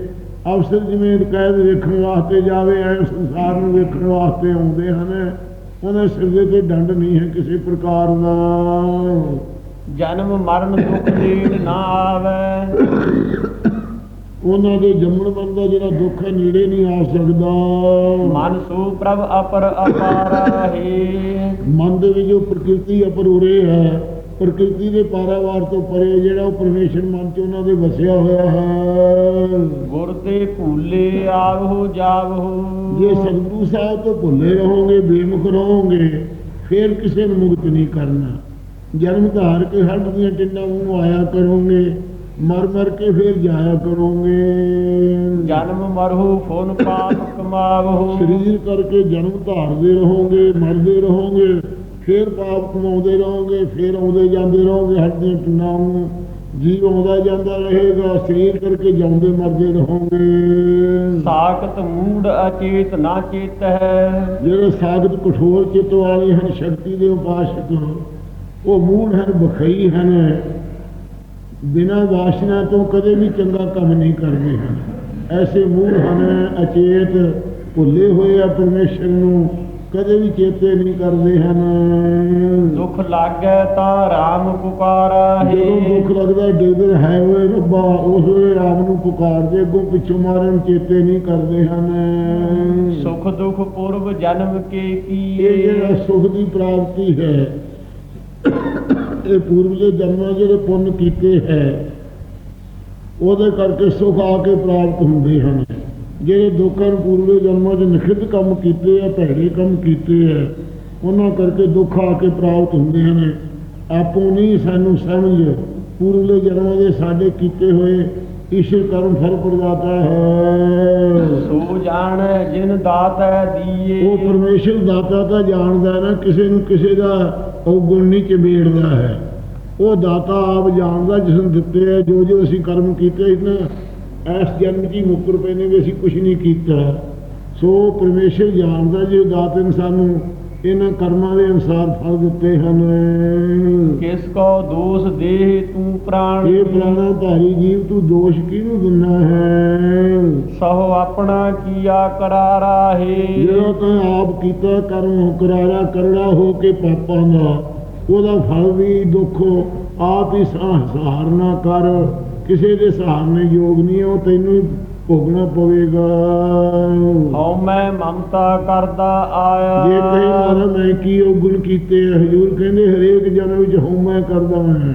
ਅਫਸਰ ਜਿਵੇਂ ਕੈਦ ਵੇਖਣ ਵਾਸਤੇ ਜਾਵੇ ਐ ਸੰਸਾਰ ਨੂੰ ਵੇਖਣ ਵਾਸਤੇ ਆਉਂਦੇ ਹਨ। ਉਹਨਾਂ ਸਿਰ ਦੇ ਤੇ ਡੰਡ ਨਹੀਂ ਹੈ ਕਿਸੇ ਪ੍ਰਕਾਰ ਦਾ। ਜਨਮ ਮਰਨ ਦੁਖ ਨੇੜ ਨਾ ਆਵੇ। ਉਹਨਾਂ ਦੇ ਜੰਮਣ ਮਰਨ ਦਾ ਜਿਹੜਾ ਦੁੱਖ ਹੈ ਨੇੜੇ ਨਹੀਂ ਆ ਸਕਦਾ। ਮਨ ਸੂ ਪ੍ਰਭ ਅਪਰ ਅਪਾਰਾ ਹੀ। ਮਨ ਦੇ ਵਿੱਚ ਜੋ ਪ੍ਰਕਿਰਤੀ ਅਪਰੂਰੇ ਹੈ ਪ੍ਰਕਿਰਤੀ ਦੇ ਪਾਰਾਵਾਰ ਤੋਂ ਪਰੇ ਜਿਹੜਾ ਉਹ ਪਰਮੇਸ਼ਰ ਮਨ ਚ ਉਹਨਾਂ ਦੇ ਵਸਿਆ ਹੋਇਆ ਹੈ। ਗੁਰ ਤੇ ਭੂਲੇ ਆਵਹੁ ਜਾਵਹੁ ਜੇ ਸਤਿਗੁਰੂ ਸਾਹਿਬ ਤੋਂ ਭੁੱਲੇ ਰਹੋਗੇ ਬੇਮੁਖ ਰਹੋਗੇ ਫਿਰ ਕਿਸੇ ਨੂੰ ਮੁਕਤ ਨਹੀਂ ਕਰਨਾ। ਜਨਮ ਧਾਰ ਕੇ ਹੱਡ ਦੀਆਂ ਟਿੰਡਾਂ ਨੂੰ ਆਇਆ ਕਰੋਗੇ ਮਰ ਮਰ ਕੇ ਫਿਰ ਜਾਇਆ ਕਰੋਗੇ। ਜਨਮ ਮਰਹੁ ਫੁਨ ਪਾਪ ਕਮਾਵਹੁ। ਸਰੀਰ ਕਰਕੇ ਜਨਮ ਧਾਰਦੇ ਰਹੋਗੇ ਮਰਦੇ ਰਹੋਗੇ ਫਿਰ ਪਾਪ ਕਮਾਉਂਦੇ ਰਹੋਗੇ ਫਿਰ ਆਉਂਦੇ ਜਾਂਦੇ ਰਹੋਗੇ ਹੱਡੀਆਂ ਟੁੰਨਾਂ ਨੂੰ ਜੀਵ ਆਉਂਦਾ ਜਾਂਦਾ ਰਹੇਗਾ ਸਰੀਰ ਕਰਕੇ ਜਾਉਂਦੇ ਮਰਦੇ ਰਹੋਗੇ। ਸਾਖਤ ਮੂੜ ਅਚੇਤ ਨਾ ਚੇਤ। ਹੈ ਜਿਹੜੇ ਸਾਗਤ ਕਠੋਰ ਚਿੱਤ ਵਾਲੇ ਹਨ ਸ਼ਕਤੀ ਦੇ ਉਪਾਸਕ ਉਹ ਮੂੜ ਹਨ ਬਖਈ ਹਨ। ਬਿਨਾਂ ਵਾਸ਼ਨਾ ਤੋਂ ਕਦੇ ਵੀ ਚੰਗਾ ਕੰਮ ਨਹੀਂ ਕਰਦੇ ਹਨ। ਐਸੇ ਮੂੜ ਹਨ ਅਚੇਤ ਭੁੱਲੇ ਹੋਏ ਆ ਪਰਮੇਸ਼ਰ ਨੂੰ ਕਦੇ ਵੀ ਚੇਤੇ ਨਹੀਂ ਕਰਦੇ ਹਨ। ਦੁਖ ਲਾਗੈ ਤਾਂ RAM ਪੁਕਾਰਾ ਜਦੋਂ ਦੁੱਖ ਹੈ ਲੱਗਦਾ ਡੇਗਰ ਹੈ ਓਏ ਰੱਬਾ ਉਸ ਵੇਲੇ ਰਾਮ ਨੂੰ ਪੁਕਾਰਦੇ ਅੱਗੋਂ ਪਿੱਛੋਂ ਮਾਰਨ ਚੇਤੇ ਨਹੀਂ ਕਰਦੇ ਹਨ। ਸੁਖ ਦੁਖ ਪੁਰਬ ਜਨਮ ਕੇ ਇਹ ਜਿਹੜਾ ਸੁਖ ਦੀ ਪ੍ਰਾਪਤੀ ਹੈ ਇਹ ਪੂਰਵ ਦੇ ਜਨਮਾਂ ਜਿਹੜੇ ਪੁੰਨ ਕੀਤੇ ਹੈ ਉਹਦੇ ਕਰਕੇ ਸੁਖ ਆ ਕੇ ਪ੍ਰਾਪਤ ਹੁੰਦੇ ਹਨ। ਜਿਹੜੇ ਦੁੱਖਾਂ ਨੂੰ ਪੂਰਵ ਜਨਮਾਂ 'ਚ ਨਿਖਿੱਧ ਕੰਮ ਕੀਤੇ ਆ ਭੈੜੇ ਕੰਮ ਕੀਤੇ ਆ ਉਹਨਾਂ ਕਰਕੇ ਦੁੱਖ ਆ ਕੇ ਪ੍ਰਾਪਤ ਹੁੰਦੇ ਹਨ। ਆਪੋ ਨਹੀਂ ਸਾਨੂੰ ਸਮਝ ਪੂਰਵ ਦੇ ਜਨਮਾਂ ਦੇ ਸਾਡੇ ਕੀਤੇ ਹੋਏ ਈਸ਼ਰ ਕਰਮ ਫਲ ਪ੍ਰਦਾਤਾ ਹੈ। ਸੋ ਜਾਣ ਜਿਨ ਦਾਤੈ ਦੀਏ। ਉਹ ਪਰਮੇਸ਼ਰ ਦਾਤਾ ਤਾਂ ਜਾਣਦਾ ਨਾ ਕਿਸੇ ਨੂੰ ਕਿਸੇ ਦਾ ਔਗੁਣ ਨਹੀਂ ਚਮੇੜਦਾ ਹੈ। ਉਹ ਦਾਤਾ ਆਪ ਜਾਣਦਾ ਜਿਸ ਨੂੰ ਦਿੱਤੇ ਜੋ ਜੋ ਅਸੀਂ ਕਰਮ ਕੀਤੇ ਸੀ ਨਾ ਇਸ ਜਨਮ 'ਚ ਹੀ ਮੁੱਕਰ ਪਏ ਨੇ ਵੀ ਅਸੀਂ ਕੁਝ ਨਹੀਂ ਕੀਤਾ। ਸੋ ਪਰਮੇਸ਼ਰ ਜਾਣਦਾ ਜੇ ਦਾਤੇ ਨੇ ਸਾਨੂੰ ਇਹਨਾਂ ਕਰਮਾਂ ਦੇ ਅਨੁਸਾਰ ਫਲ ਦਿੱਤੇ ਹਨ। ਕਿਸ ਕੋ ਦੋਸ ਦੇਹ ਤੂੰ ਪ੍ਰਾਣ ਇਹ ਪ੍ਰਾਣਾ ਧਾਰੀ ਜੀਵ ਤੂੰ ਦੋਸ਼ ਕਿਹਨੂੰ ਦਿੰਦਾ ਹੈ? ਸਹੁ ਆਪਣਾ ਕੀਆ ਕਰਾਰਾ ਹੈ? ਜਿਹੜਾ ਤੈਂ ਆਪ ਕੀਤਾ ਕਰਮ ਕਰਾਰਾ ਕਰੜਾ ਹੋ ਕੇ ਪਾਪਾਂ ਦਾ ਉਹਦਾ ਫਲ ਵੀ ਦੁੱਖ ਆਪ ਹੀ ਸਹ- ਸਹਾਰਨਾ ਕਰ। ਕਿਸੇ ਦੇ ਸਹਾਰਨੇ ਯੋਗ ਨਹੀਂ ਉਹ ਤੈਨੂੰ ਹੀ ਭੋਗਣਾ ਪਵੇਗਾ। ਹਉ ਮੈਂ ਮਮਤਾ ਕਰਦਾ ਜੇ ਕਹੇ ਆਇਆ ਮਾਰਾ ਮੈਂ ਕੀ ਔਗੁਣ ਕੀਤੇ ਹਜੂਰ ਕਹਿੰਦੇ ਹਰੇਕ ਜਨਮ ਵਿੱਚ ਹਉ ਮੈਂ ਕਰਦਾ ਹਾਂ।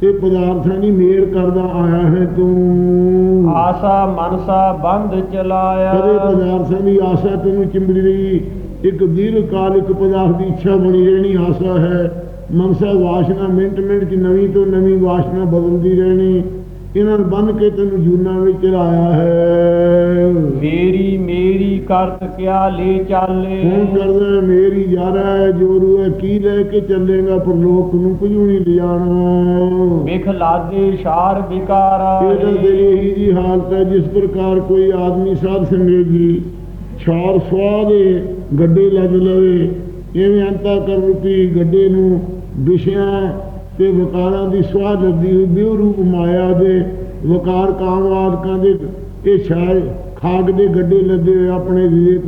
ਤੇ ਪਦਾਰਥਾਂ ਦੀ ਮੇਰ ਕਰਦਾ ਆਇਆ ਹੈ ਤੂੰ। ਆਸਾ ਮਨਸਾ ਬੰਧ ਚਲਾਇਆ। ਕਦੇ ਪਦਾਰਥਾਂ ਦੀ ਆਸਾ ਤੈਨੂੰ ਚਿੰਬੜੀ ਰਹੀ? ਇੱਕ ਦੀਰਘ ਕਾਲ ਇੱਕ ਪਦਾਰਥ ਦੀ ਇੱਛਾ ਬਣੀ ਰਹਿਣੀ ਆਸਾ ਹੈ। ਮਨਸਾ ਵਾਸ਼ਨਾ ਮਿੰਟ ਮਿੰਟ ਚ ਨਵੀਂ ਤੋਂ ਨਵੀਂ ਵਾਸ਼ਨਾ ਬਦਲਦੀ ਰਹਿਣੀ। ਇਹਨਾਂ ਨੂੰ ਬੰਨ ਕੇ ਤੈਨੂੰ ਜੂਨਾ ਵਿੱਚ ਚੜਾਇਆ ਹੈ। ਮੇਰੀ ਮੇਰੀ ਕਰਤ ਕਿਆ ਲੈ ਚਾਲੇ? ਹੁਣ ਕਰਦਾ ਮੇਰੀ ਯਾਰਾ ਹੈ ਜੋਰੂ ਹੈ ਕੀ ਲੈ ਕੇ ਚੱਲੇਗਾ ਪਰਲੋਕ ਨੂੰ ਨਹੀਂ ਲਿਜਾਣਾ ਵਿਖ ਲਾਦੇ ਸ਼ਾਰ ਵਿਕਾਰਾ ਇਹੀ ਜੀ ਹਾਲਤ ਹੈ ਜਿਸ ਪ੍ਰਕਾਰ ਕੋਈ ਆਦਮੀ ਸਾਧ ਸੰਗਤ ਜੀ ਛਾਰ ਸਵਾਹ ਦੇ ਗੱਡੇ ਲੱਗ ਲਵੇ ਇਵੇਂ ਅੰਤਾ ਕਰ ਰੂਪੀ ਗੱਡੇ ਨੂੰ ਵਿਸ਼ਿਆਂ ਤੇ ਵਿਕਾਰਾਂ ਦੀ ਸਵਾਹ ਲੱਦੀ ਹੋਈ ਬਿਉ ਰੂਪ ਮਾਇਆ ਦੇ ਵਿਕਾਰ ਕਾਮਵਾਦਕਾਂ ਦੇ ਇਹ ਛਾਰ ਖਾਗ ਦੇ ਗੱਡੇ ਲੱਦੇ ਹੋਏ ਆਪਣੇ ਵਿਵੇਕ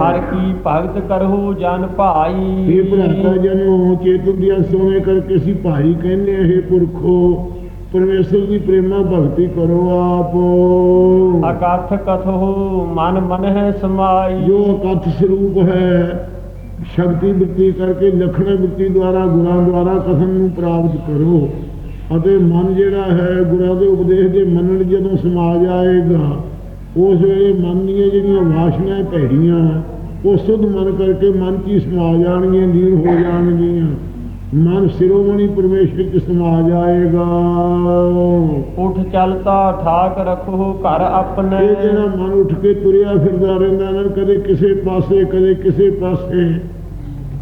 ਹਰ ਕੀ ਭਗਤ ਕਰਹੁ ਜਨ ਭਾਈ। ਇਹ ਭਰਾਤਾ ਜਨੋ ਚੇਤਨ ਦੀਆਂ ਸੋਨੇ ਕਰਕੇ ਅਸੀਂ ਭਾਈ ਕਹਿੰਦੇ ਇਹ ਪੁਰਖੋ ਪਰਮੇਸ਼ਰ ਦੀ ਪ੍ਰੇਮਾ ਭਗਤੀ ਕਰੋ ਆਪ। ਅਕਥ ਕਥੋ ਮਨ ਮਨ ਹੈ ਸਮਾਈ। ਜੋ ਅਕਥ ਸਰੂਪ ਹੈ ਸ਼ਕਤੀ ਬਿਰਤੀ ਕਰਕੇ ਲਖਣ ਬਿਰਤੀ ਦੁਆਰਾ, ਗੁਰਾਂ ਦੁਆਰਾ ਕਥਨ ਨੂੰ ਪ੍ਰਾਪਤ ਕਰੋ। ਅਤੇ ਮਨ ਜਿਹੜਾ ਹੈ, ਗੁਰਾਂ ਦੇ ਉਪਦੇਸ਼ ਦੇ ਮੰਨਣ ਜਦੋਂ ਸਮਾ ਜਾਏਗਾ ਉਸ ਵੇਲੇ ਮਨ ਦੀਆਂ ਜਿਹੜੀਆਂ ਵਾਸ਼ਨਾਵਾਂ ਭੈੜੀਆਂ, ਉਹ ਸੁਧ ਮਨ ਕਰਕੇ ਮਨ 'ਚ ਹੀ ਸਮਾ ਜਾਣਗੀਆਂ, ਲੀਨ ਹੋ ਜਾਣਗੀਆਂ। ਮਨ ਸਿਰੋਮਣੀ ਪਰਮੇਸ਼ਰ ਚ ਸਮਾ ਜਾਏਗਾ। ਉਠ ਚਲਤਾ ਠਾਕ ਰਖੋ ਘਰ ਆਪਣੇ। ਇਹ ਜਿਹੜਾ ਮਨ ਉੱਠ ਕੇ ਤੁਰਿਆ ਫਿਰਦਾ ਰਹਿੰਦਾ ਨਾ ਕਦੇ ਕਿਸੇ ਪਾਸੇ ਕਦੇ ਕਿਸੇ ਪਾਸੇ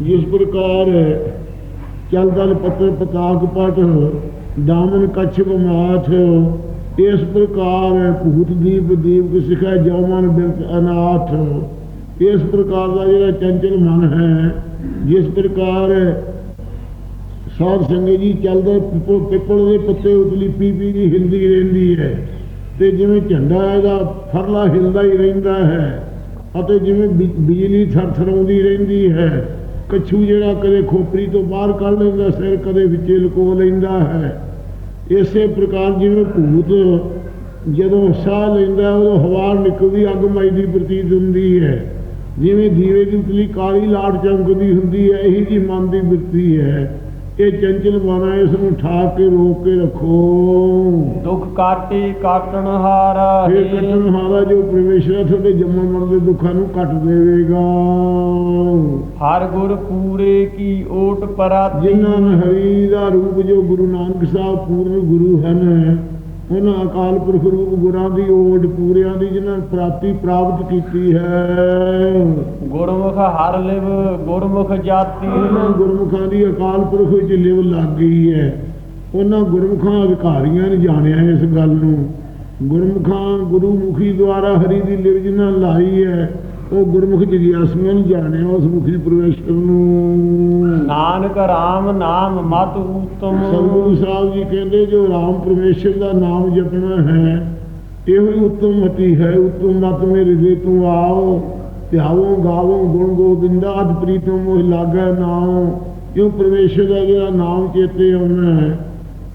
ਜਿਸ ਪ੍ਰਕਾਰ ਚਲਦਲ ਪੱਤਰ ਪਤਾਕ ਪਟ ਦਾਮਨ ਕੱਛ ਬਮਾਥ ਇਸ ਪ੍ਰਕਾਰ ਭੂਤ ਦੀਪ ਦੀਪ ਸਿਖਾ ਜਵਮਨ ਬਿਰਤ ਅਨਾਥ ਇਸ ਪ੍ਰਕਾਰ ਦਾ ਜਿਹੜਾ ਚੰਚਲ ਮਨ ਹੈ ਜਿਸ ਪ੍ਰਕਾਰ ਸਾਧ ਸੰਗਤ ਜੀ ਚੱਲਦਾ ਪਿੱਪਲ ਪਿੱਪਲ ਦੇ ਪੱਤੇ ਉਤਲੀ ਪੀ ਪੀ ਦੀ ਹਿਲਦੀ ਰਹਿੰਦੀ ਹੈ। ਤੇ ਜਿਵੇਂ ਝੰਡਾ ਇਹਦਾ ਫਰਲਾ ਹਿਲਦਾ ਹੀ ਰਹਿੰਦਾ ਹੈ ਅਤੇ ਜਿਵੇਂ ਬਿ- ਬਿਜਲੀ ਥਰਥਰਾਉਂਦੀ ਰਹਿੰਦੀ ਹੈ, ਕੱਛੂ ਜਿਹੜਾ ਕਦੇ ਖੋਪਰੀ ਤੋਂ ਬਾਹਰ ਕੱਢ ਲੈਂਦਾ, ਸਿਰ ਕਦੇ ਵਿੱਚੇ ਲੁਕੋ ਲੈਂਦਾ ਹੈ। ਇਸੇ ਪ੍ਰਕਾਰ ਜਿਵੇਂ ਭੂਤ ਜਦੋਂ ਸਾਹ ਲੈਂਦਾ ਉਦੋਂ ਹਵਾ ਨਿਕਲਦੀ, ਅੱਗ ਮਚਦੀ ਪ੍ਰਤੀਤ ਹੁੰਦੀ ਹੈ। ਜਿਵੇਂ ਦੀਵੇ ਦੀ ਉਤਲੀ ਕਾਲੀ ਲਾਟ ਚਮਕਦੀ ਹੁੰਦੀ ਹੈ, ਇਹੀ ਜੀ ਮਨ ਦੀ ਬਿਰਤੀ ਹੈ। ਇਹ ਚੰਚਲ ਮਨ ਇਸ ਨੂੰ ਠਾਕ ਕੇ ਰੋਕ ਕੇ ਰੱਖੋ। ਦੁੱਖ ਕਾਟੇ ਕਾਟਣ ਹਾਰਾ ਇਹ ਕੱਟਣ ਹਾਰਾ ਜੋ ਪਰਮੇਸ਼ਰ ਤੁਹਾਡੇ ਜੰਮਣ ਮਰਨ ਦੇ ਦੁੱਖਾਂ ਨੂੰ ਕੱਟ ਦੇਵੇਗਾ। ਹਰ ਗੁਰ ਪੂਰੇ ਕੀ ਓਟ ਪਰਾਤੀ। ਜਿਨ੍ਹਾਂ ਨੇ ਹਰੀ ਦਾ ਰੂਪ ਜੋ ਗੁਰੂ ਨਾਨਕ ਸਾਹਿਬ ਪੂਰਨ ਗੁਰੂ ਹਨ ਉਹਨਾਂ ਅਕਾਲ ਪੁਰਖ ਰੂਪ ਗੁਰਾਂ ਦੀ ਓਟ ਪੂਰਿਆਂ ਦੀ ਜਿਨ੍ਹਾਂ ਪ੍ਰਾਪਤੀ ਪ੍ਰਾਪਤ ਕੀਤੀ ਹੈ। ਗੁਰਮੁਖ ਹਰ ਲਿਵ ਗੁਰਮੁਖ ਜਾਤੀ। ਉਹਨਾਂ ਗੁਰਮੁਖਾਂ ਦੀ ਅਕਾਲ ਪੁਰਖ ਵਿੱਚ ਲਿਵ ਲੱਗ ਗਈ ਹੈ। ਉਹਨਾਂ ਗੁਰਮੁਖਾਂ ਅਧਿਕਾਰੀਆਂ ਨੇ ਜਾਣਿਆ ਇਸ ਗੱਲ ਨੂੰ। ਗੁਰਮੁਖਾਂ ਗੁਰੂਮੁਖੀ ਦੁਆਰਾ ਹਰੀ ਦੀ ਲਿਵ ਜਿਨ੍ਹਾਂ ਲਾਈ ਹੈ ਉਹ ਗੁਰਮੁਖ ਜਗਿਆਸੂਆਂ ਨੇ ਜਾਣਿਆ ਉਸ ਮੁਖੀ ਪ੍ਰਵੇਸ਼ਰ ਨੂੰ। ਨਾਨਕ RAM ਨਾਮ ਮਤ ਉਤਮ ਸਤਿਗੁਰੂ ਸਾਹਿਬ ਜੀ ਕਹਿੰਦੇ ਜੋ ਰਾਮ ਪਰਮੇਸ਼ਰ ਦਾ ਨਾਮ ਜਪਣਾ ਹੈ ਇਹੋ ਹੀ ਉੱਤਮ ਮਤੀ ਹੈ। ਉੱਤਮ ਮਤ ਮੇਰੇ ਦੇ ਤੂੰ ਆਓ ਧਿਆਵੋ ਗਾਵੋ ਗੁਣ ਗੋਬਿੰਦਾ ਅਦ ਪ੍ਰੀਤਮ ਮੋਹ ਲਾਗੈ ਨਾਮ ਕਿਉਂ ਪਰਮੇਸ਼ਰ ਦਾ ਜਿਹੜਾ ਨਾਮ ਚੇਤੇ ਆਉਣਾ ਹੈ?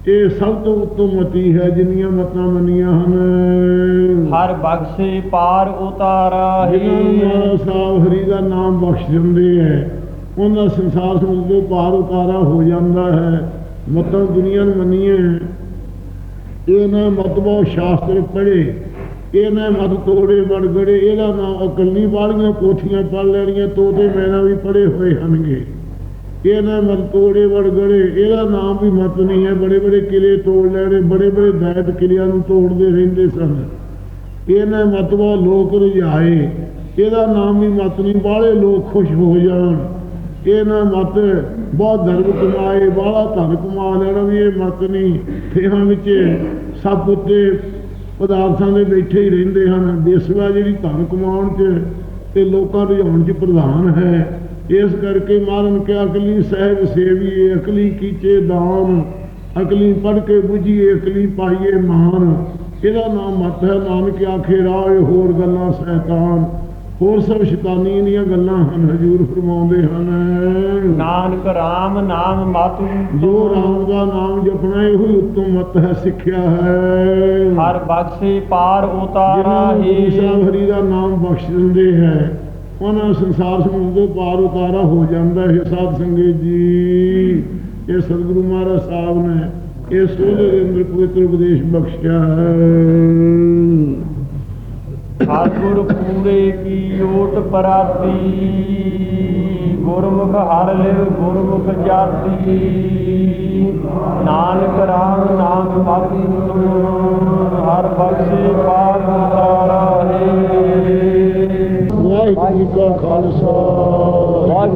ਇਹ ਸਭ ਤੋਂ ਉੱਤਮ ਮਤੀ ਹੈ ਜਿੰਨੀਆਂ ਮਤਾਂ ਮੰਨੀਆਂ ਹਨ। ਹਰ ਬਖਸ਼ੇ ਪਾਰ ਉਤਾਰਾ ਜਿਨ੍ਹਾਂ ਮਹਾਰਾਜ ਸਾਹਿਬ ਹਰੀ ਦਾ ਨਾਮ ਬਖਸ਼ ਦਿੰਦੇ ਹੈ ਉਹਨਾਂ ਸੰਸਾਰ ਸਮੁੰਦਰ ਤੋਂ ਪਾਰ ਉਤਾਰਾ ਹੋ ਜਾਂਦਾ ਹੈ। ਮਤਾਂ ਦੁਨੀਆ ਨੂੰ ਮੰਨੀਏ ਇਹ ਨਾ ਮਤਬੋ ਸ਼ਾਸਤਰ ਪੜ੍ਹੇ ਇਹ ਨਾ ਮਤ ਤੋੜੇ ਬੜ ਗੜੇ ਇਹਦਾ ਨਾਮ ਅਕਲੀ ਵਾਲੀਆਂ ਪੋਥੀਆਂ ਪੜ੍ਹ ਲੈਣੀਆਂ ਤੋਤੇ ਮੈਨਾ ਵੀ ਪੜ੍ਹੇ ਹੋਏ ਹਨਗੇ ਇਹ ਨਾ ਮਤ ਤੋੜੇ ਬੜ ਗੜੇ, ਇਹਦਾ ਨਾਮ ਵੀ ਮਤ ਨਹੀਂ ਹੈ। ਬੜੇ ਬੜੇ ਕਿਲੇ ਤੋੜ ਲੈਣੇ, ਬੜੇ ਬੜੇ ਦੈਤ ਕਿਲਿਆਂ ਨੂੰ ਤੋੜਦੇ ਰਹਿੰਦੇ ਸਨ। ਇਹਨੇ ਮਤਵਾ ਲੋਕ ਰੁਝਾਏ, ਇਹਦਾ ਨਾਮ ਵੀ ਮਤ ਨਹੀਂ, ਬਾਹਲੇ ਲੋਕ ਖੁਸ਼ ਹੋ ਜਾਣ। ਇਹਨਾਂ ਮਤ, ਬਹੁਤ ਧਰਮ ਕਮਾਏ, ਬਾਹਲਾ ਧਨ ਕਮਾ ਲੈਣਾ ਵੀ ਇਹ ਮਤ ਨਹੀਂ। ਫੇਹਾਂ ਵਿੱਚ ਸਭ ਉੱਤੇ ਪਦਾਰਥਾਂ ਦੇ ਬੈਠੇ ਹੀ ਰਹਿੰਦੇ ਹਨ। ਦੇਸਵਾ ਜਿਹੜੀ ਧਨ ਕਮਾਉਣ 'ਚ ਤੇ ਲੋਕਾਂ ਰੁਝਾਉਣ 'ਚ ਪ੍ਰਧਾਨ ਹੈ। ਇਸ ਕਰਕੇ ਮਾਰਨ ਕਿ ਅਕਲੀ ਸਹਿਜ ਸੇਵੀਏ ਅਕਲੀ ਕੀਚੇ ਦਾਨ। ਅਕਲੀ ਪੜ ਕੇ ਬੁਝੀਏ ਅਕਲੀ ਪਾਈਏ ਮਾਨ ਇਹਦਾ ਨਾਮ ਮਤ ਹੈ ਨਾਨਕ ਆਖੇ ਰਾਹ ਹੋਰ ਗੱਲਾਂ ਸੈਤਾਨ। ਹੋਰ ਸਭ ਸ਼ੈਤਾਨੀ ਦੀਆਂ ਗੱਲਾਂ ਹਨ ਹਜੂਰ ਫਰਮਾਉਂਦੇ ਹਨ। ਨਾਨਕ RAM ਨਾਮ ਮਤ ਜੋ ਰਾਮ ਦਾ ਨਾਮ ਜਪਣਾ ਇਹੋ ਹੀ ਉੱਤਮ ਮਤ ਹੈ ਸਿੱਖਿਆ ਹੈ। ਹਰ ਬਖਸ਼ੇ ਪਾਰ ਉਤਾਰਾ ਹੀ। ਸਾਹਿਬ ਹਰੀ ਦਾ ਨਾਮ ਬਖਸ਼ ਦਿੰਦੇ ਹੈ। ਉਹਨਾਂ ਸੰਸਾਰ ਸਮੁੰਦਰ ਪਾਰ ਉਤਾਰਾ ਹੋ ਜਾਂਦਾ ਹੈ। ਸਾਧ ਸੰਗਤ ਜੀ, ਇਹ ਸਤਿਗੁਰੂ ਮਹਾਰਾਜ ਸਾਹਿਬ ਨੇ ਇਸ ਸੋਝੇ ਦੇ ਅੰਦਰ ਪਵਿੱਤਰ ਉਪਦੇਸ਼ ਬਖਸ਼ਿਆ ਹਰ ਪੂਰੇ ਕੀ ਓਟ ਪਰਾਤੀ, ਗੁਰਮੁਖ ਹਰ ਲਿਵ ਗੁਰਮੁਖ ਜਾਤੀ। ਨਾਨਕ ਰਾਮ ਨਾਮ ਬਾਕੀ ਹਰ ਬਖਸ਼ੇ ਪਾਰ ਉਤਾਰਾ ਹੈ। Aleykümselam. Halis'ten kalırsa. Var?